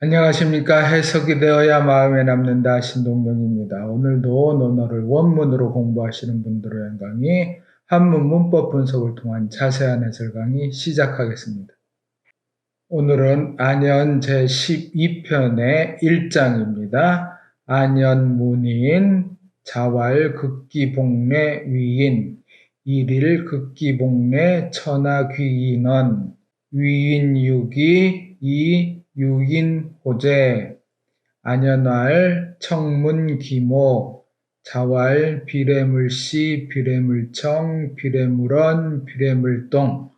안녕하십니까. 해석이 되어야 마음에 남는다. 신동영입니다. 오늘도 논어를 원문으로 공부하시는 분들의 영광이 한문 문법 분석을 통한 자세한 해설 강의 시작하겠습니다. 오늘은 안연 제12편의 1장입니다. 안연 문인, 자왈 극기복례 위인, 일일 극기복례 천하귀인원, 위인유기 이 유인호재, 안연왈, 청문기모, 자왈, 비례물시, 비례물청, 비례물원, 비례물동,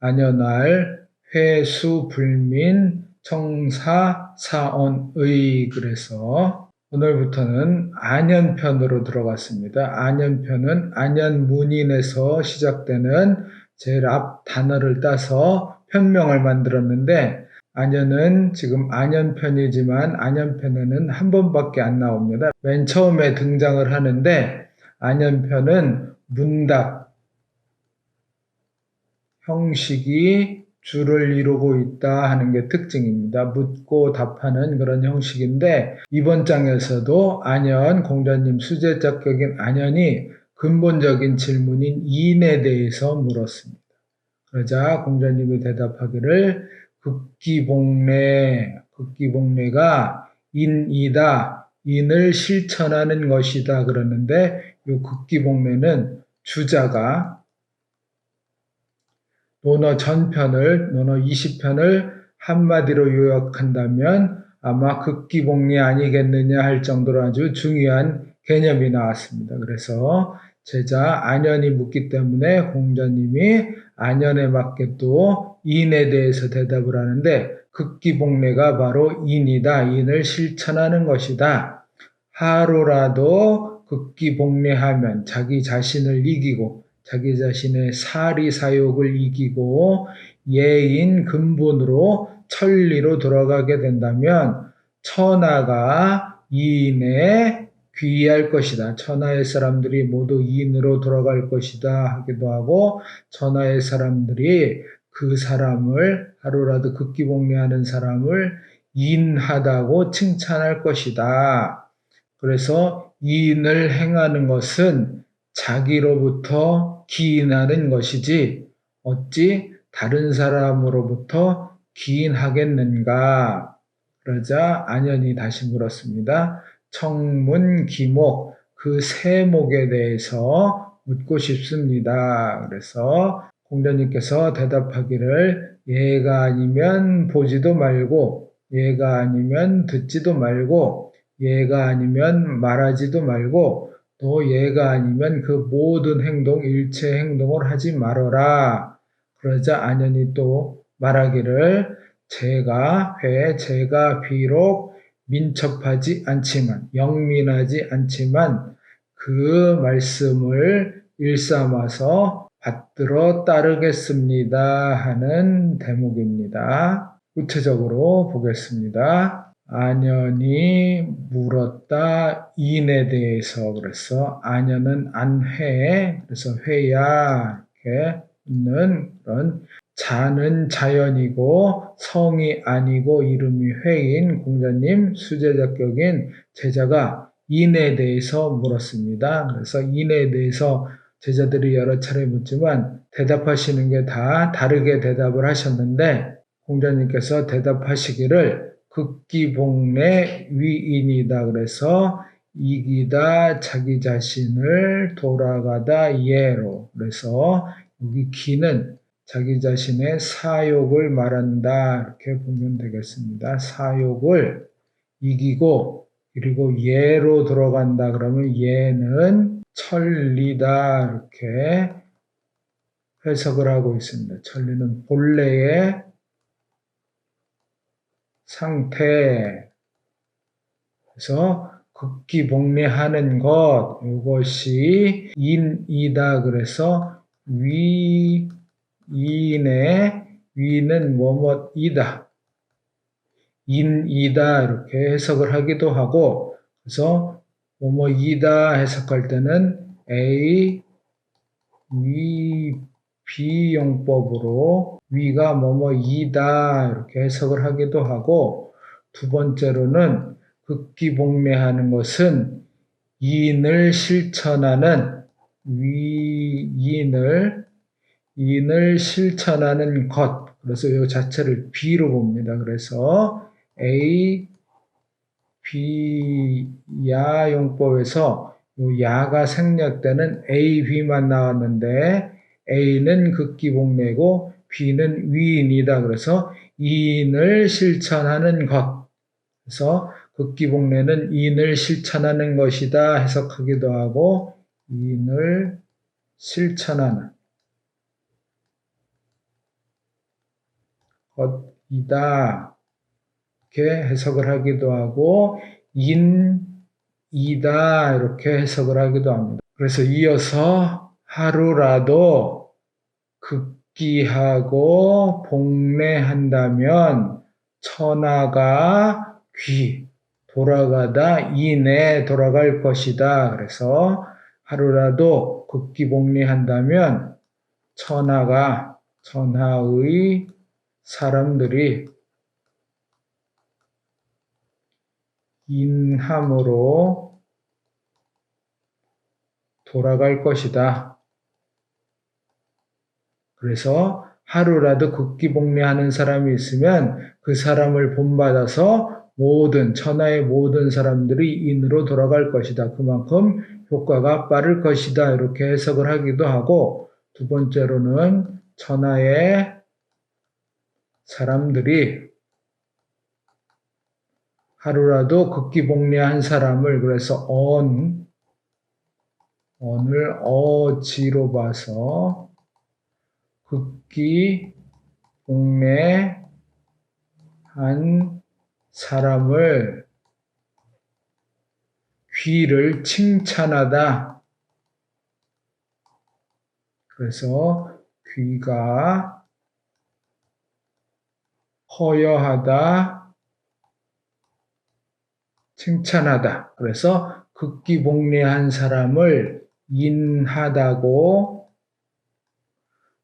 안연왈, 회수 불민, 청사, 사언의 그래서 오늘부터는 안연편으로 들어갔습니다. 안연편은 안연문인에서 시작되는 제일 앞 단어를 따서 편명을 만들었는데 안연은 지금 안연편이지만 안연편에는 한 번밖에 안 나옵니다. 맨 처음에 등장을 하는데 안연편은 문답 형식이 줄을 이루고 있다 하는 게 특징입니다. 묻고 답하는 그런 형식인데 이번 장에서도 안연 공자님 수제자격인 안연이 근본적인 질문인 인에 대해서 물었습니다. 그러자 공자님이 대답하기를 극기복례, 극기복례가 인이다, 인을 실천하는 것이다 그러는데 이 극기복례는 주자가 논어 전편을, 논어 20편을 한마디로 요약한다면 아마 극기복례 아니겠느냐 할 정도로 아주 중요한 개념이 나왔습니다. 그래서 제자 안연이 묻기 때문에 공자님이 안연에 맞게 또 인에 대해서 대답을 하는데 극기복례가 바로 인이다. 인을 실천하는 것이다. 하루라도 극기복례하면 자기 자신을 이기고 자기 자신의 사리 사욕을 이기고 예인 근본으로 천리로 돌아가게 된다면 천하가 이인의 귀할 것이다. 천하의 사람들이 모두 이인으로 돌아갈 것이다 하기도 하고 천하의 사람들이 그 사람을 하루라도 극기복례하는 사람을 인하다고 칭찬할 것이다. 그래서 인을 행하는 것은 자기로부터 기인하는 것이지 어찌 다른 사람으로부터 기인하겠는가? 그러자 안연이 다시 물었습니다. 청문, 기목, 그 세 목에 대해서 묻고 싶습니다. 그래서 공자님께서 대답하기를 얘가 아니면 보지도 말고 얘가 아니면 듣지도 말고 얘가 아니면 말하지도 말고 또 얘가 아니면 그 모든 행동 일체 행동을 하지 말어라. 그러자 안연이 또 말하기를 제가 회 제가 비록 민첩하지 않지만 영민하지 않지만 그 말씀을 일삼아서 받들어 따르겠습니다 하는 대목입니다. 구체적으로 보겠습니다. 안연이 물었다 인에 대해서 그래서 안연은 안회 그래서 회야 이렇게 있는 그런 자는 자연이고 성이 아니고 이름이 회인 공자님 수제자격인 제자가 인에 대해서 물었습니다. 그래서 인에 대해서 제자들이 여러 차례 묻지만 대답하시는 게 다 다르게 대답을 하셨는데 공자님께서 대답하시기를 극기복례 위인이다 그래서 이기다 자기 자신을 돌아가다 예로 그래서 여기 기는 자기 자신의 사욕을 말한다 이렇게 보면 되겠습니다. 사욕을 이기고 그리고 예로 들어간다 그러면 예는 천리다 이렇게 해석을 하고 있습니다. 천리는 본래의 상태. 그래서 극기복례하는 것 이것이 인이다. 그래서 위 인의 위는 뭐뭐이다. 인이다 이렇게 해석을 하기도 하고 그래서 뭐뭐 이다 해석할 때는 A, 위, 비용법으로 위가 뭐뭐 이다 이렇게 해석을 하기도 하고 두 번째로는 극기복례하는 것은 이인을 실천하는 위인을 인을 실천하는 것. 그래서 이 자체를 B로 봅니다. 그래서 A, B, 야 용법에서 요 야가 생략되는 A, B만 나왔는데 A는 극기복례고 B는 위인이다. 그래서 이인을 실천하는 것. 그래서 극기복례는 이인을 실천하는 것이다 해석하기도 하고 이인을 실천하는 것이다. 이렇게 해석을 하기도 하고 인 이다 이렇게 해석을 하기도 합니다. 그래서 이어서 하루라도 극기하고 복례한다면 천하가 귀 돌아가다 이내 돌아갈 것이다. 그래서 하루라도 극기 복례한다면 천하가 천하의 사람들이 인함으로 돌아갈 것이다. 그래서 하루라도 극기복례하는 사람이 있으면 그 사람을 본받아서 모든 천하의 모든 사람들이 인으로 돌아갈 것이다. 그만큼 효과가 빠를 것이다. 이렇게 해석을 하기도 하고 두 번째로는 천하의 사람들이 하루라도 극기복례한 사람을 그래서 언 언을 어지로 봐서 극기 복례한 사람을 귀를 칭찬하다. 그래서 귀가 허여하다, 칭찬하다. 그래서 극기복례한 사람을 인하다고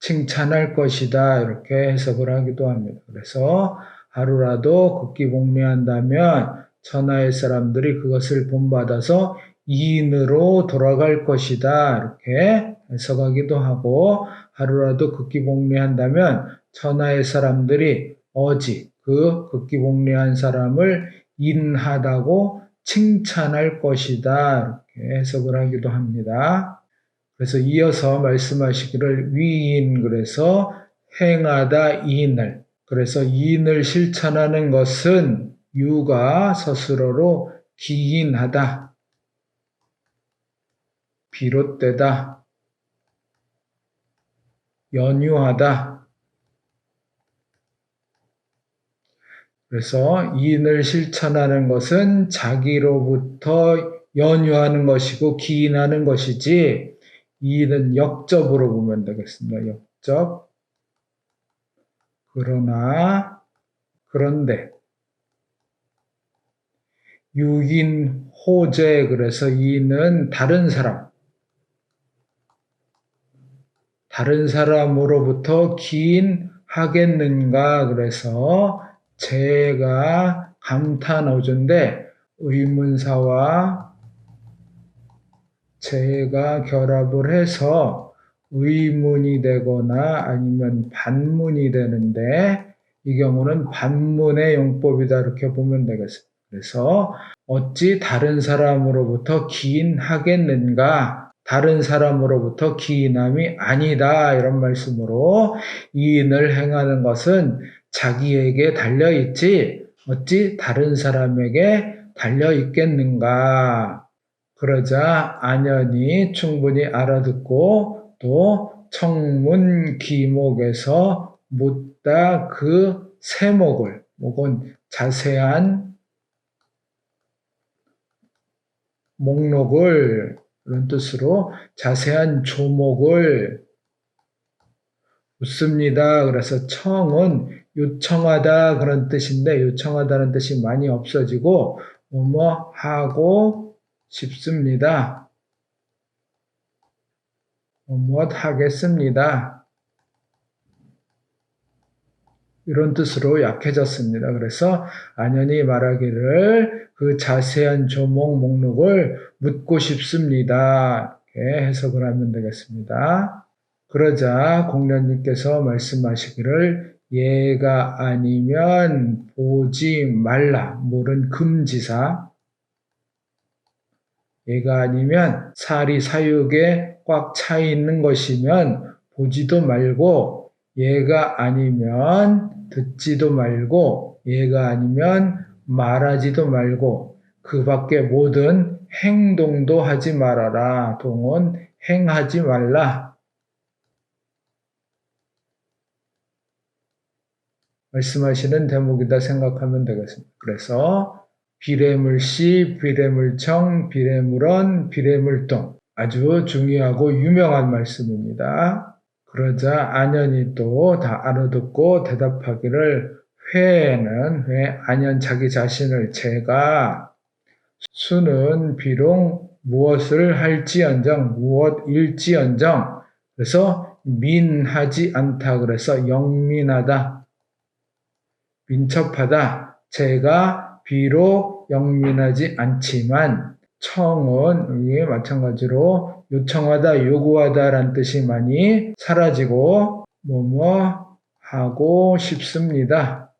칭찬할 것이다. 이렇게 해석을 하기도 합니다. 그래서 하루라도 극기복례한다면 천하의 사람들이 그것을 본받아서 이인으로 돌아갈 것이다. 이렇게 해석하기도 하고 하루라도 극기복례한다면 천하의 사람들이 어지, 그 극기복례한 사람을 인하다고 칭찬할 것이다. 이렇게 해석을 하기도 합니다. 그래서 이어서 말씀하시기를 위인 그래서 행하다 이인을 그래서 이인을 실천하는 것은 유가 스스로로 기인하다 비롯되다 연유하다 그래서 이인을 실천하는 것은 자기로부터 연유하는 것이고 기인하는 것이지 이인은 역접으로 보면 되겠습니다. 역접. 그러나 그런데 유인 호재 그래서 이는 다른 사람 다른 사람으로부터 기인하겠는가 그래서 제가 감탄 어조인데 의문사와 제가 결합을 해서 의문이 되거나 아니면 반문이 되는데 이 경우는 반문의 용법이다 이렇게 보면 되겠습니다. 그래서 어찌 다른 사람으로부터 기인하겠는가? 다른 사람으로부터 기인함이 아니다 이런 말씀으로 이인을 행하는 것은 자기에게 달려 있지 어찌 다른 사람에게 달려 있겠는가. 그러자 안연이 충분히 알아듣고 또 청문 기목에서 묻다 그 세목을 혹은 자세한 목록을 그런 뜻으로 자세한 조목을 묻습니다. 그래서 청은 요청하다 그런 뜻인데 요청하다는 뜻이 많이 없어지고 뭐뭐 하고 싶습니다. 뭐뭐 하겠습니다. 이런 뜻으로 약해졌습니다. 그래서 안연히 말하기를 그 자세한 조목 목록을 묻고 싶습니다. 이렇게 해석을 하면 되겠습니다. 그러자 공련님께서 말씀하시기를 얘가 아니면 보지 말라. 물은 금지사. 얘가 아니면 살이 사육에 꽉 차 있는 것이면 보지도 말고 얘가 아니면 듣지도 말고 얘가 아니면 말하지도 말고 그 밖에 모든 행동도 하지 말아라. 동은 행하지 말라. 말씀하시는 대목이다 생각하면 되겠습니다. 그래서 비례물시, 비례물청, 비례물원, 비례물동 아주 중요하고 유명한 말씀입니다. 그러자 안연이 또 다 알아듣고 대답하기를 회는 회 안연 자기 자신을 제가 수는 비록 무엇을 할지언정 무엇일지언정 그래서 민하지 않다 그래서 영민하다 민첩하다 제가 비록 영민하지 않지만 청은 이게 마찬가지로 요청하다 요구하다라는 뜻이 많이 사라지고 뭐뭐 하고 싶습니다.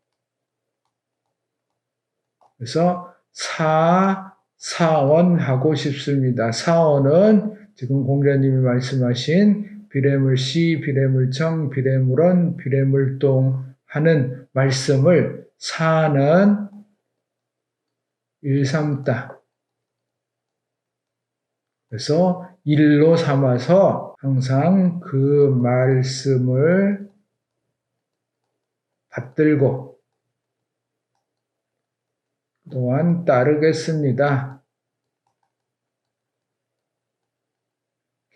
그래서 사 사원하고 싶습니다. 사원은 지금 공자님이 말씀하신 비례물시, 비례물청, 비례물원, 비례물동 하는 말씀을 사는 일삼다. 그래서 일로 삼아서 항상 그 말씀을 받들고 또한 따르겠습니다.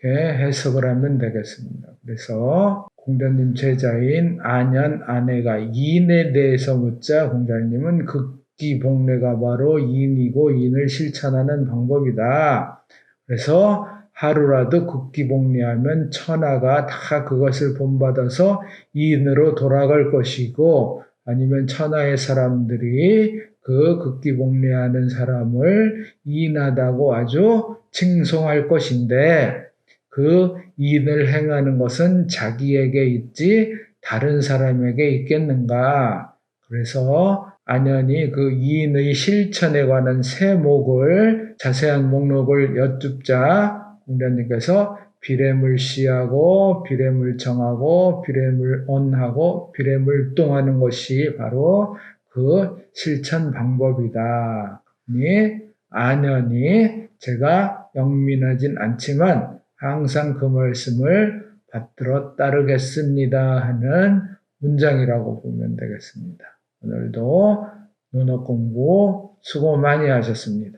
이렇게 해석을 하면 되겠습니다. 그래서 공자님 제자인 안연 아내가 인에 대해서 묻자 공자님은 극기 복례가 바로 인이고 인을 실천하는 방법이다. 그래서 하루라도 극기 복례하면 천하가 다 그것을 본받아서 인으로 돌아갈 것이고 아니면 천하의 사람들이 그 극기 복례하는 사람을 인하다고 아주 칭송할 것인데 그 인을 행하는 것은 자기에게 있지 다른 사람에게 있겠는가? 그래서 안연히 그 이인의 실천에 관한 세목을 자세한 목록을 여쭙자 공자님께서 비례물 시하고 비례물 정하고 비례물 언하고 비례물 동하는 것이 바로 그 실천 방법이다. 니 안연히 제가 영민하진 않지만 항상 그 말씀을 받들어 따르겠습니다 하는 문장이라고 보면 되겠습니다. 오늘도 논어 공부 수고 많이 하셨습니다.